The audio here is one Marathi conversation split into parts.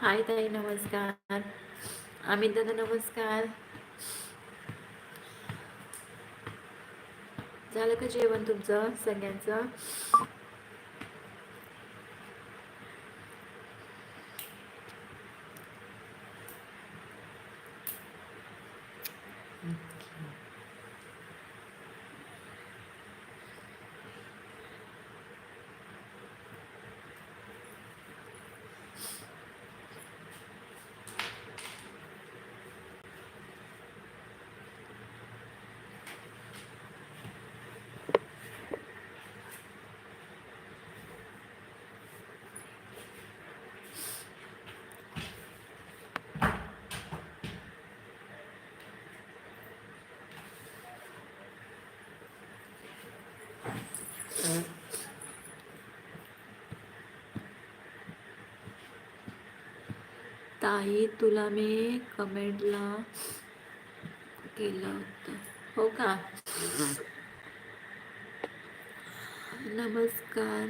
हाय ताई नमस्कार. अमित दादा नमस्कार. झालं का जेवण तुमचं सगळ्यांचं? ताई तुला मी कमेंटला केलं होतं. हो का? नमस्कार.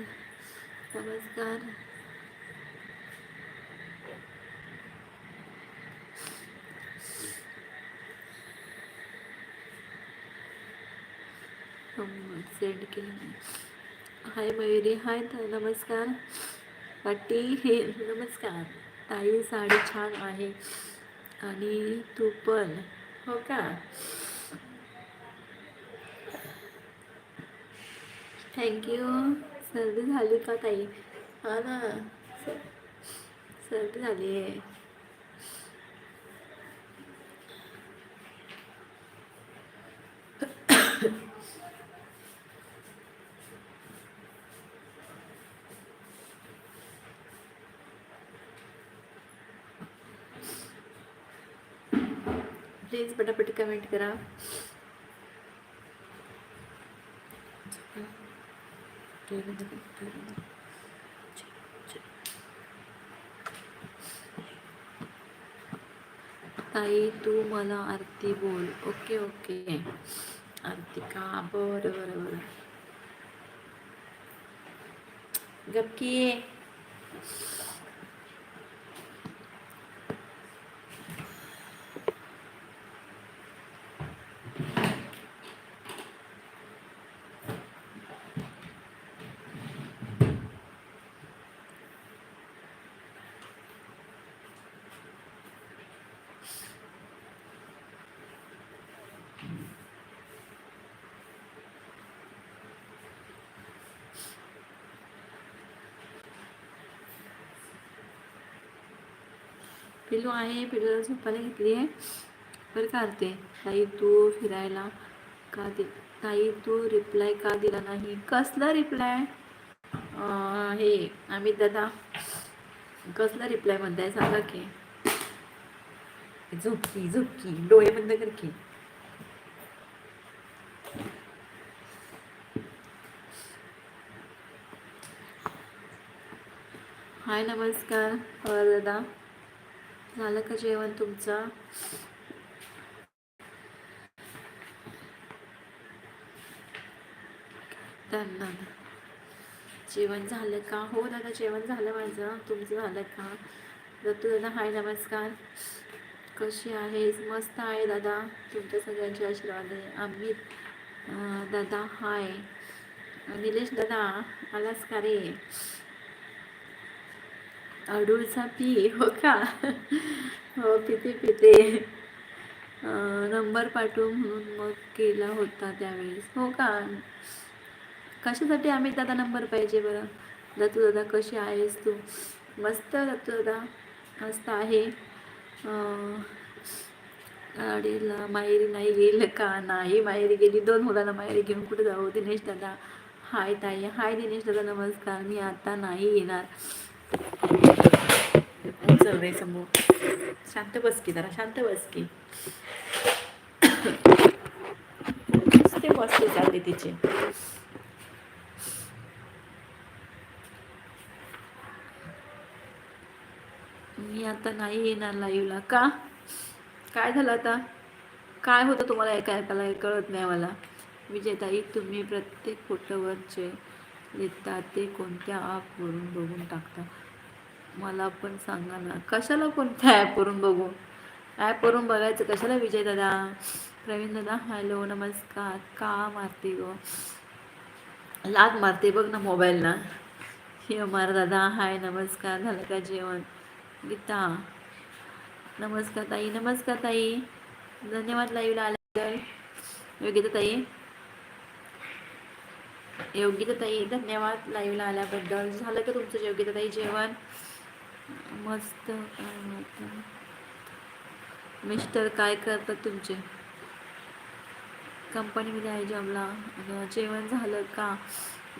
नमस्कार. सेंड केलं हाय मयुरी हाय नमस्कार. पाटी हे नमस्कार. ताई साडी छान आहे. आणि तू पण हो का? थँक्यू सर्दी झाली का ताई? हा ना. सर्दी झाली आहे प्लीज पटापट कमेंट करा. ताई तू मला आरती बोल. Okay okay. आरती का बरं बरं बरं. गपकी. पिलू आहे पिलूला झोपायला घेतली आहे. बरं काढते. ताई तू फिरायला का दे ताई तू रिप्लाय का दिला नाही? कसला रिप्लाय हे आम्ही दादा कसला रिप्लाय म्हणताय सांगा की. झोपकी झोपकी डोळे बंद कर की. हाय नमस्कार दादा. झालं का जेवण तुमचं? दादा जेवण झालं का? हो दादा जेवण झालं माझं. तुमचं झालं का? दत्तू दादा हाय नमस्कार. कशी आहेस? मस्त आहे दादा. तुमच्या सगळ्यांचे आशीर्वाद आहे. आम्ही दादा हाय. निलेश दादा आलास का रे? अडूळचा पी हो का? हो पिते पिते. नंबर पाठवू म्हणून मग केला होता त्यावेळेस. हो का? कशासाठी आम्ही दादा नंबर पाहिजे बरं? दत्तू दादा कशी आहेस तू? मस्त दत्तू दादा. मस्त आहे. गाडीला माहेरी नाही गेलं का? नाही माहेरी गेली. दोन मुलांना माहेरी घेऊन कुठे जाऊ? दिनेश दादा. हाय ताई. हाय दिनेश दादा नमस्कार. मी आता नाही येणार. चल समोर. शांत बस की जरा शांत बस की. ते मस्त चालली तिचे. मी आता नाही येणार लाईव्हला का? काय झालं आता? काय होतं तुम्हाला ऐकायला हे कळत नाही मला विजेताई तुम्ही प्रत्येक फोटोवरचे येतात ते कोणत्या ॲपवरून बघून टाकता मला पण सांगा ना कशाला कोणत्या ॲपवरून बघू? ॲपवरून बघायचं कशाला विजय दादा? प्रवीण दादा हॅलो नमस्कार. का मारते गो? लाग मारते बघ ना मोबाईल ना. हे मार दादा हाय नमस्कार. झालं का जेवण? गीता. नमस्कार ताई नमस्कार ताई. धन्यवाद लाईव्हला आल्याबद्दल. योग्यता ताई. योगिता ताई धन्यवाद लाईव्हला आल्याबद्दल. झालं का तुमचं योगिता ताई जेवण? मस्त. मिस्टर काय करतात तुमचे? कंपनीमध्ये आहे जॉबला. जेवण झालं का?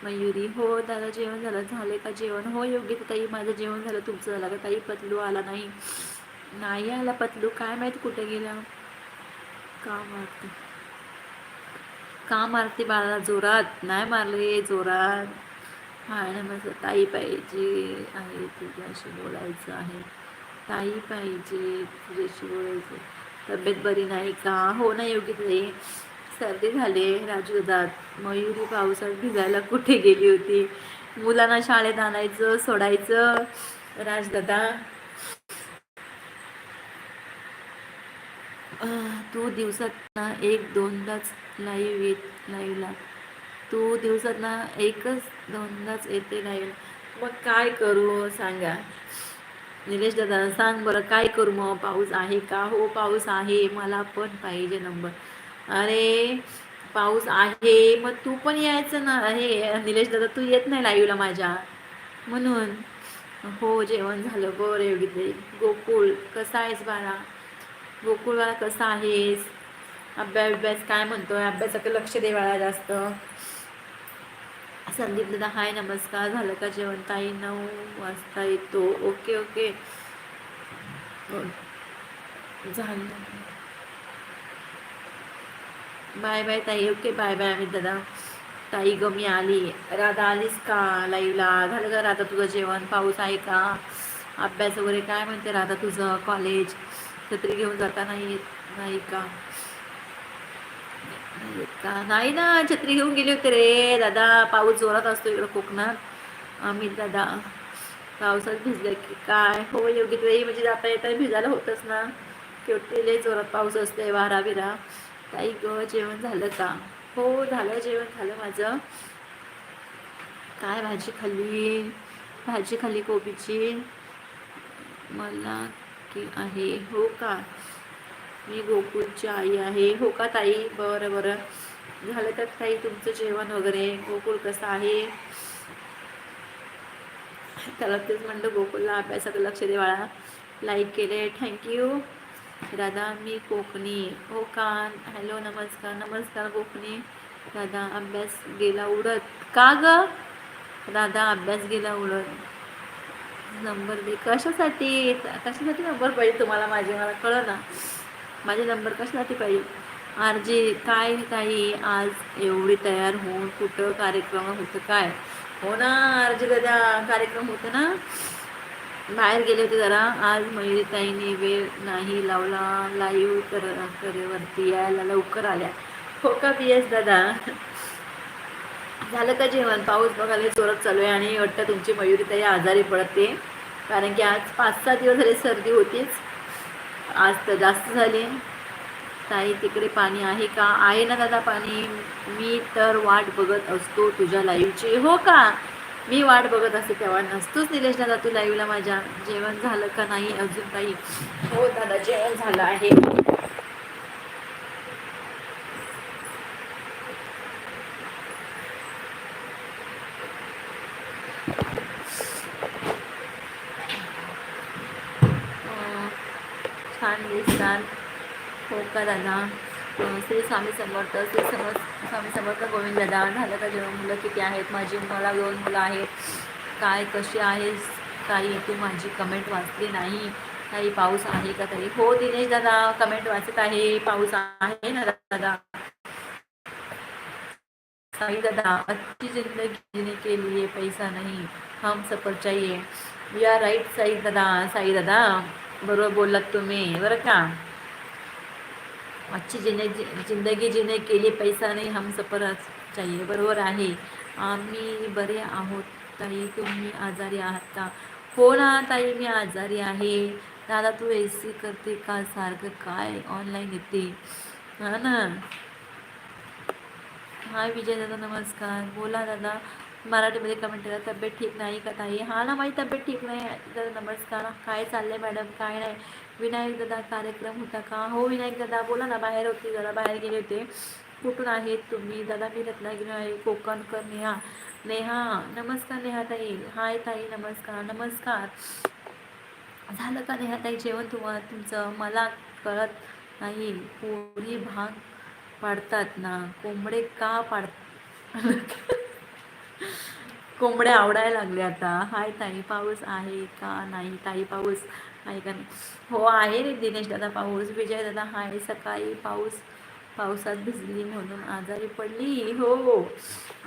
मयुरी. हो दादा जेवण झालं. झाले का जेवण? हो योग्य ताई माझं जेवण झालं. तुमचं झालं का? ताई पतलू आला नाही. नाही आला पतलू. काय माहीत कुठे गेला? का वाटतं का मारते बाळाला जोरात? नाही मारले जोरात. आणि माझं ताई पाहिजे आहे तुझ्याशी बोलायचं आहे. ताई पाहिजे तुझ्याशी बोलायचं तब्येत बरी नाही का? हो ना योग्य ताई. सर्दी झाले राजू मयुरी पावसात भिजायला कुठे गेली होती? मुलांना शाळेत आणायचं सोडायचं? राजदादा तू दिवसात ना एक दोनदाच लाईव्ह येत लाईव्हला तू दिवसात ना एकच दोनदाच येते लाईव्ह मग काय करू हो सांगा? निलेश दादा सांग बरं काय करू मग? पाऊस आहे का? हो पाऊस आहे. मला पण पाहिजे नंबर अरे पाऊस आहे. मग तू पण यायचं ना. हे निलेश दादा तू येत नाही लाईव्हला माझ्या. म्हणून. हो जेवण झालं. बरं एवढी गोकुळ कसा आहेस बाळा? गोकुळवाला कसा आहेस? अभ्यास अभ्यास काय म्हणतोय? अभ्यासाकडे लक्ष दे बाळा जास्त. संदीप दादा हाय नमस्कार. झालं का जेवण ताई? नऊ वाजता येतो. Okay okay. झालं. बाय बाय ताई. ओके बाय बाय अमित दादा. ताई गमी आली. राधा आलीस का लाईव्हला? झालं का राधा तुझं जेवण? पाऊस आहे का? अभ्यास वगैरे काय म्हणते राधा तुझं? कॉलेज? छत्री घेऊन जाता नाही येत नाही का? नाही का? नाही ना छत्री घेऊन गेली होते रे. दादा पाऊस जोरात असतो इकडं कोकणात. आम्ही दादा पावसात भिजलं की काय? हो योग्य वेळी म्हणजे जाता येता भिजायला होतच ना. केवढे जोरात पाऊस असते वारा बिरा ताई ग जेवण झालं का? हो झालं जेवण झालं माझं. काय भाजी खाल्ली? भाजी खाल्ली कोबीची. मला की आहे. हो का? मी गोकुळची आई आहे. हो का ताई? बरं बरं. झालं तर ताई तुमचं जेवण वगैरे? गोकुळ कसं आहे? त्याला तेच म्हणलं गोकुळला अभ्यासाकडे लक्ष देवाळा लाईक केले थँक्यू दादा मी कोकणी. हो का? हॅलो नमस्कार. नमस्कार कोकणी. दादा अभ्यास गेला उडत. का ग? दादा अभ्यास गेला उडत. नंबर दे. कशासाठी? कशासाठी नंबर पाहिजे तुम्हाला माझे? मला कळलं ना. माझे नंबर कशासाठी पाहिजे? आरजी काय काही आज एवढी तयार होऊन कुठं कार्यक्रम होतं काय? हो ना आरजी दादा कार्यक्रम होतं ना? बाहेर गेले होते जरा. आज मयुरीताईने वेळ नाही लावला. लाईव्ह कर करेवरती यायला लवकर आल्या. हो का बी एस दादा? झालं का जेवण? पाऊस बघायला जोरात चालू आहे आणि वाटतं तुमची मयुरी तरी आजारी पडते कारण की आज पाच सहा दिवस झाले सर्दी होतीच. आज तर जास्त झाली. ताई तिकडे पाणी आहे का? आहे ना दादा पाणी. मी तर वाट बघत असतो तुझ्या लाईव्हची हो का? मी वाट बघत असते तेव्हा. नसतोच निलेश दादा तू लाईव्हला माझ्या. जेवण झालं का नाही अजून काही हो दादा जेवण झालं आहे अं, छान दिसतात हो का दादा श्री स्वामी समर्थ श्री समर्थ स्वामी समर्थ गोविंद दादा झालं का जेव्हा मुलं किती आहेत? माझी मला दोन मुलं आहेत. काय कशी आहेस? ताई तू माझी कमेंट वाचली नाही. काही पाऊस आहे का तरी? हो दिनेश दादा कमेंट वाचत आहे. पाऊस आहे ना दादा? साई दादा अच्छी जिंदगी जीने के लिए पैसा नहीं. हम सफर चाहिए या राईट साई दादा. साई दादा बरोबर बोललात तुम्ही बरं का? अच्छी जिने जिंदगी जिने के लिए पैसा नाही हम सफर चाहिए बरोबर आहे. आम्ही बरे आहोत ताई. तुम्ही आजारी आहात का? हो ना ताई मी आजारी आहे. दादा तू ए सी करते का? सारखं काय ऑनलाईन येते? हा ना. हाय विजय दादा नमस्कार. बोला दादा. मराठीमध्ये कमेंट करा. तब्येत ठीक नाही का ताई? हा ना माझी तब्येत ठीक नाही. दादा नमस्कार. काय चाललंय मॅडम काय नाही? विनायक दादा कार्यक्रम होता का? हो विनायक दादा बोला ना बाहेर होते जरा बाहेर गेले होते. कुठून आहेत तुम्ही? दादा मी रत्नागिरी आहे. कोकणकर नेहा नेहा नमस्कार नेहा ताई हाय ताई नमस्कार नमस्कार. झालं का नेहा ताई जेवण तुम्हाला तुमचं? मला कळत नाही. पोरी भाग पाडतात ना. कोंबडे का पाड कोंबड्या आवडायला लागले आता. हाय ताई पाऊस आहे का नाही? ताई पाऊस आहे का नाही? हो आहे रे दिनेश दादा पाऊस विजय दादा हाय सकाळी पाऊस पावसात भिजली म्हणून. आजारी पडली? हो, हो.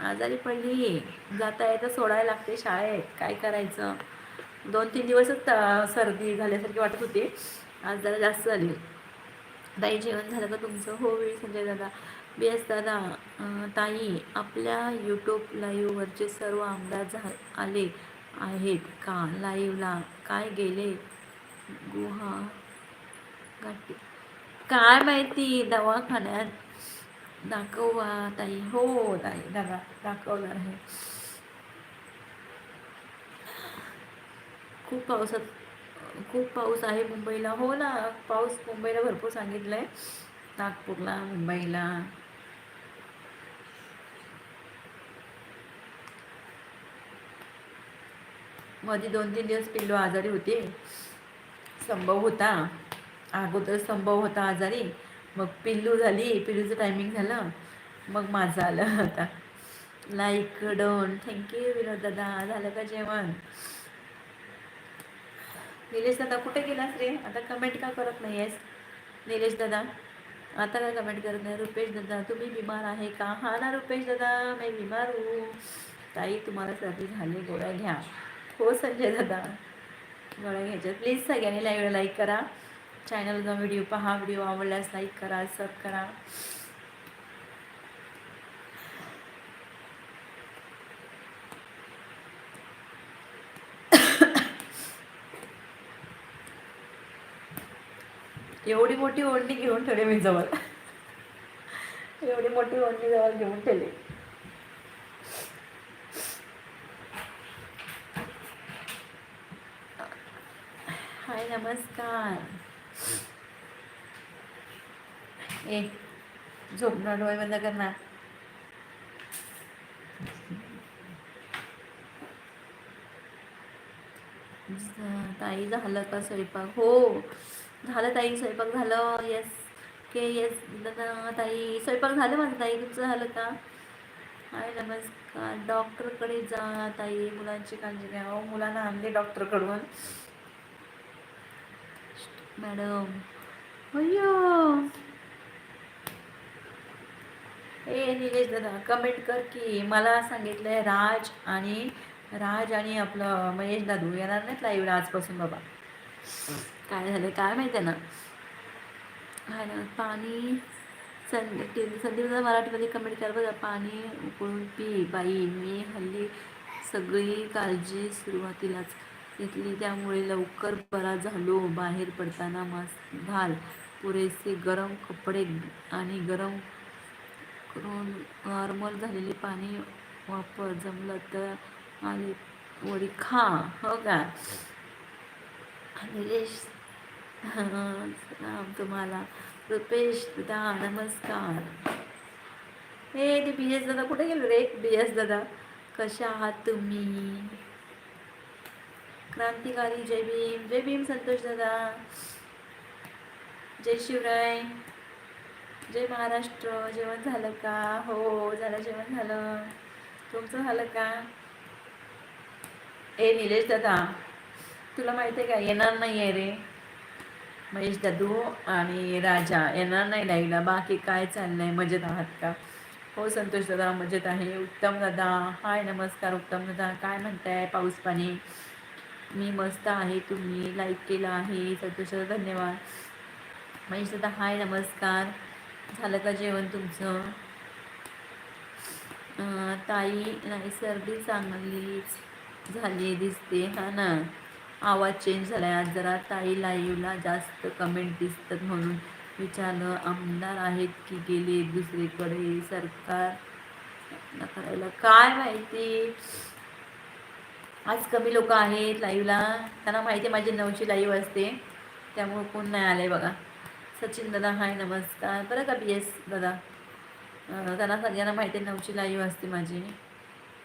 आजारी पडली. जाता येतं सोडायला लागते शाळेत. काय करायचं? दोन तीन दिवसच सर्दी झाल्यासारखी वाटत होती. आज जरा जास्त झाली. ताई जेवण झालं का तुमचं? हो वेळ संजय दादा. बी एस दादा ताई आपल्या यूट्यूब लाईव्हवरचे सर्व आमदार झा आले आहेत का? लाईव्हला काय गेले? गुहा गाठी काय माहिती दवाखान्यात दाखवा ताई. हो ताई दादा दाखवणार आहे. खूप पावसात खूप पाऊस आहे मुंबईला. हो ना पाऊस मुंबईला भरपूर सांगितलं आहे नागपूरला मुंबईला. मध्ये दोन तीन दिवस पिल्लू आजारी होते. संभव होता. अगोदर संभव होता आजारी. मग पिल्लू झाली. पिल्लूचं टायमिंग झालं. मग माझं आलं आता. लाईक डोन थँक्यू विनोद दादा. झालं का जेवण? निलेश दादा कुठे गेलास रे? आता कमेंट का करत नाही आहेस निलेश दादा आता काय कमेंट करत नाही? रुपेश दादा तुम्ही बिमार आहे का? हा ना रुपेश दादा मी बिमार हो. ताई तुम्हाला सर्दी झाली गोळ्या घ्या. हो संजय दादा. गोळ्या घ्यायच्या प्लीज सगळ्यांनी लाईव्ह लाईक करा. चॅनल जाऊन व्हिडिओ पहा. व्हिडिओ आवडल्यास लाईक करा सब करा. एवढी मोठी ओढणी घेऊन ठेवले मी जवळ. एवढी मोठी ओढणी जवळ घेऊन ठेवली हाय नमस्कार. ए झोपणार डोळे बंद करणार ताई झालं का स्वयंपाक? हो झालं ताई स्वयंपाक झालं. येस के येस ताई स्वयंपाक झालं माझं ताई तुमचं झालं का? हाय नमस्कार. डॉक्टरकडे जा ताई मुलांची काळजी घ्या. हो मुलांना आणले डॉक्टरकडून मॅडम. अय्यो. ए निलेश दादा कमेंट कर की मला सांगितलंय राज आणि राज आणि आपलं महेश दादू येणार नाहीत लाईव्हला आजपासून बाबा. काय झालं काय माहिती आहे ना? हाय ना पाणी संदीप संदीप मराठीमध्ये कमेंट कर बघा पाणी उकळून पी. बाई मी हल्ली सगळी काळजी सुरुवातीलाच. घेतली त्यामुळे लवकर बरा झालो. बाहेर पडताना मास्क घाल. पुरेसे गरम कपडे आणि गरम करून नॉर्मल झालेले पाणी वापर. जमलं तर आणि वडी खा. हो का? निलेश तुम्हाला. रुपेश दा नमस्कार. हे ते बी एस दादा कुठे गेलो रे? बी एस दादा कशा आहात तुम्ही? क्रांतिकारी जय भीम जय भीम संतोष दादा जय शिवराय जय महाराष्ट्र जेवण झालं का? हो झालं जेवण झालं. तुमचं झालं का? ए निलेश दादा तुला माहिती आहे का? येणार नाही आहे रे. महेश दादू आणि राजा येणार नाही लाईला बाकी काय चाललंय? मजेत आहात का? हो संतोष दादा मजेत आहे. उत्तम दादा हाय नमस्कार उत्तम दादा. काय म्हणताय? पाऊस पाणी? मी मस्त आहे तुम्ही लाईक केलं आहे संतोष धन्यवाद. महेश दादा हाय नमस्कार. झालं का जेवण तुमचं? ताई नाही सर्दी चांगलीच झाली दिसते हा ना? आवाज चेंज झाला आहे आज जरा. ताई लाईव्हला जास्त कमेंट दिसतात म्हणून विचारलं. आमदार आहेत की गेले दुसरीकडे? सरकार करायला काय माहिती? आज कमी लोक आहेत लाईव्हला. त्यांना माहिती आहे माझी नऊची लाईव्ह असते. त्यामुळं कोण नाही आलं आहे बघा. सचिन दादा हाय नमस्कार. बरं का बी एस दादा? त्यांना सगळ्यांना माहिती आहे नऊची लाईव्ह असते माझी.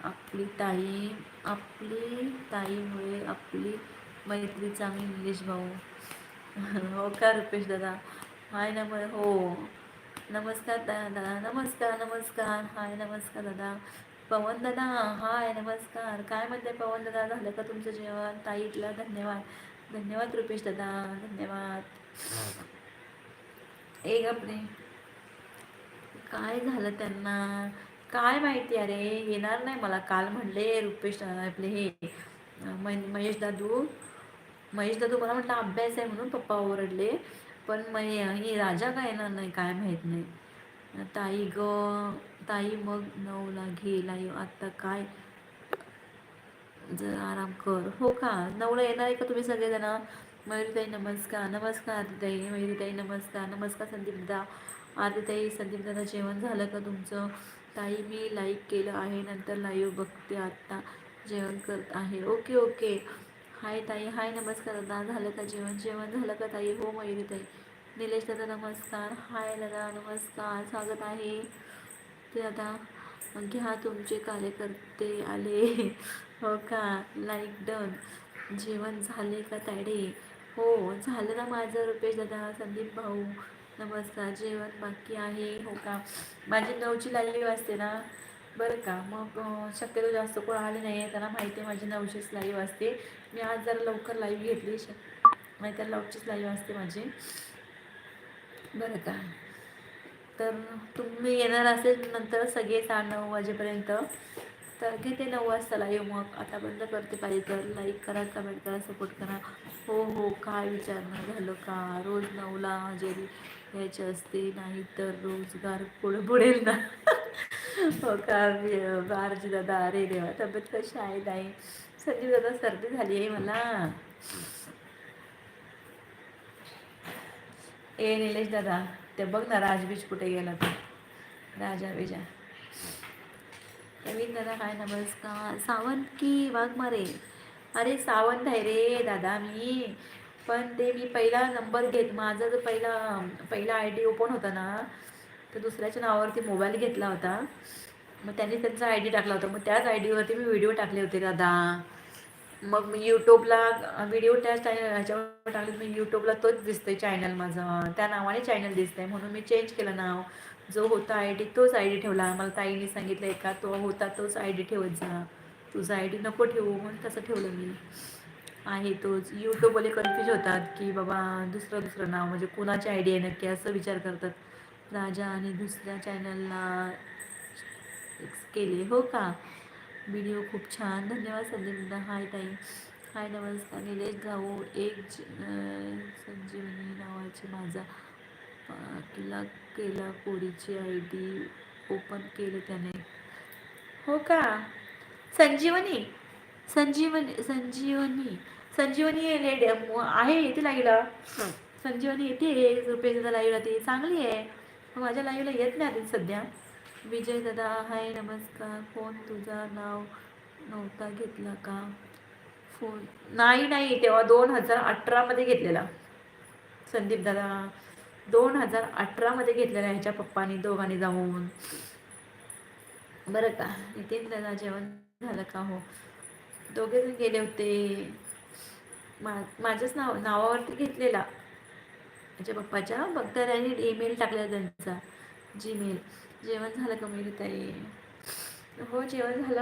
आपली ताई आपली ताईमुळे आपली मैत्री चांगली निलेश भाऊ. हो का रुपेश दादा? हाय नम हो. नमस्कार दादा. नमस्कार नमस्कार. हाय नमस्कार दादा. पवन दादा हाय नमस्कार. काय म्हणते पवन दादा झालं का तुमचं जेवण? ताईतला धन्यवाद. धन्यवाद रुपेश दादा धन्यवाद. एक आपले काय झालं त्यांना? काय माहिती अरे येणार नाही मला काल म्हणले रुपेश आपले हे महेश दादू. महेश दादू मला म्हटलं अभ्यास आहे म्हणून पप्पा ओरडले पण मग हे राजा काय येणार नाही काय माहीत नाही. ताई ग ताई मग नऊला घे लाईव्ह आत्ता काय? जर आराम कर. हो का? नऊला येणार आहे का तुम्ही सगळेजण? मयुरीताई नमस्कार. नमस्कार आदिताई मयुरीताई नमस्कार. नमस्कार संदीपदा. आदिताई संदीप जेवण झालं का तुमचं? ताई मी लाईक केलं आहे. नंतर लाईव्ह बघते आत्ता. जेवण करत आहे. Okay okay. हाय ताई. हाय नमस्कार. दादा झालं का जेवण? जेवण झालं का ताई? हो मयुरीताई. निलेश दादा नमस्कार. हाय दादा नमस्कार. स्वागत आहे. की आता घ्या तुमचे कार्यकर्ते आले. हो का? लाईक डन जेवण झाले का तायडे? हो झालं ना माझं रुपेश दादा संदीप भाऊ. नमस्कार जेवण बाकी आहे. हो का? माझी नऊची लाईव्ह असते ना? बरं का? मग शक्यतो जास्त कोण आले नाही आहे त्यांना माहिती आहे माझी नऊचीच लाईव्ह असते मी आज जरा लवकर लाईव्ह घेतली. शक नाही तर लवचीच लाईव्ह असते माझी. बरं का? तर तुम्ही येणार असेल नंतर सगळे सहा नऊ वाजेपर्यंत तर घेते नऊ वाजता येऊ मग? आता बंद करते पाहिजे तर लाईक करा कमेंट करा सपोर्ट करा. हो हो काय विचारणं झालं का? रोज नऊला हजेरी यायची असते नाही तर रोजगार पुढे बुडेल ना. हो का? वि- बारजी दादा अरे देवा तब्येत कशी आहे नाही संजीव दादा सर्दी झाली आहे मला. ए निलेश दादा. ते बघ ना राजबीज कुठे गेला तो? राजा बीजा नवीन दादा काय नमस्कार. सावंत की वाघमारे अरे सावंत आहे रे दादा मी. पण ते मी पहिला नंबर घेत माझा जो पहिला पहिला आय डी ओपन होता ना तर दुसऱ्याच्या नावावरती मोबाईल घेतला होता. मग त्यांनी त्यांचा आय डी टाकला होता. मग त्याच आय डीवरती मी व्हिडिओ टाकले होते दादा. मग मी यूट्यूबला व्हिडिओ त्या चॅनल ह्याच्यावर टाकले मी यूट्यूबला तोच दिसतोय चॅनल माझं. त्या नावाने चॅनल दिसतंय. म्हणून मी चेंज केलं नाव. जो होता आय डी तोच आय डी ठेवला. मला ताईने सांगितलं का तो होता तोच आय डी ठेवत जा. तुझा आय डी नको ठेवू म्हणून तसं ठेवलं मी. आहे तोच. यूट्यूबवाले कन्फ्यूज होतात की बाबा दुसरं दुसरं नाव. म्हणजे कुणाची आय डी आहे नक्की? असं विचार करतात. राजा आणि दुसऱ्या चॅनलला केले. हो का? व्हिडिओ खूप छान. धन्यवाद संदीप हाय ताई. हाय नमस्कार. निलेश भाऊ. एक संजीवनी नावाचे माझा केला केला कोडीची आय डी ओपन केले त्याने. हो का? संजीवनी? संजीवनी संजीवनी. संजीवनी लेड आहे येते लाईव्हला. संजीवनी येते. रुपये लाईव्हला ती. चांगली आहे. माझ्या लाईव्हला येत नाही आधी सध्या. विजय दादा हाय नमस्कार. फोन तुझा नाव नव्हता घेतला का? फोन नाही नाही. तेव्हा दोन हजार अठरामध्ये घेतलेला. संदीप दादा दोन हजार अठरामध्ये घेतलेला ह्याच्या पप्पानी दोघांनी जाऊन. बरं का? नितीन दादा जेवण झालं का हो? दोघे जण गेले होते. मा माझ्याच नाव नावावरती घेतलेला. माझ्या पप्पाच्या. फक्त त्यांनी ईमेल टाकला त्यांचा. जीमेल जेवण झालं का मी ताई? हो जेवण झालं.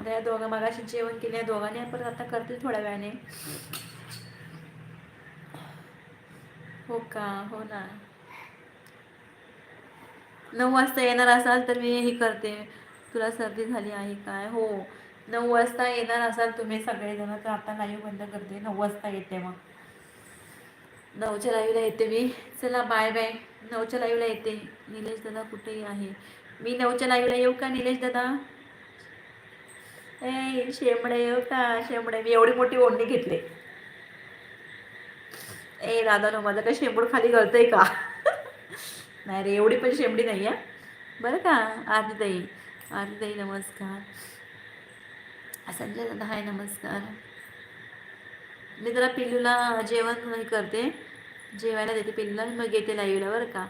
आता या दोघा मागाशी जेवण केलं. या दोघांनी परत आता करतील थोड्या वेळाने. हो का? हो ना. नऊ वाजता येणार असाल तर मी हे करते. तुला सर्दी झाली आहे काय? हो. नऊ वाजता येणार असाल तुम्ही सगळेजण. तर आता लाईव्ह बंद करते. नऊ वाजता येते मग. नऊच्या लाईव्हला येते मी. चला बाय बाय नऊच्या लाईव्हला येते निलेश दादा कुठेही आहे? मी नऊच्या लाईव्हला येऊ का निलेश दादा ए शेंबडे येऊ का? शेंबडे मी एवढी मोठी ओढणी घेतले. ए दादा नो माझं काय शेंबूड खाली गळतंय का? नाही रे एवढी पण शेंबडी नाही आहे बरं का? आरती ताई नमस्कार. संजय दादा हाय नमस्कार. मी जरा पिल्लूला जेवण हे करते. जेवायला देते पिल्लूला. मग येते लाईव्हला बरं का.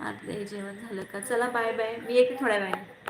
आरती जेवण झालं का? चला बाय बाय मी येते थोड्या वेळाने.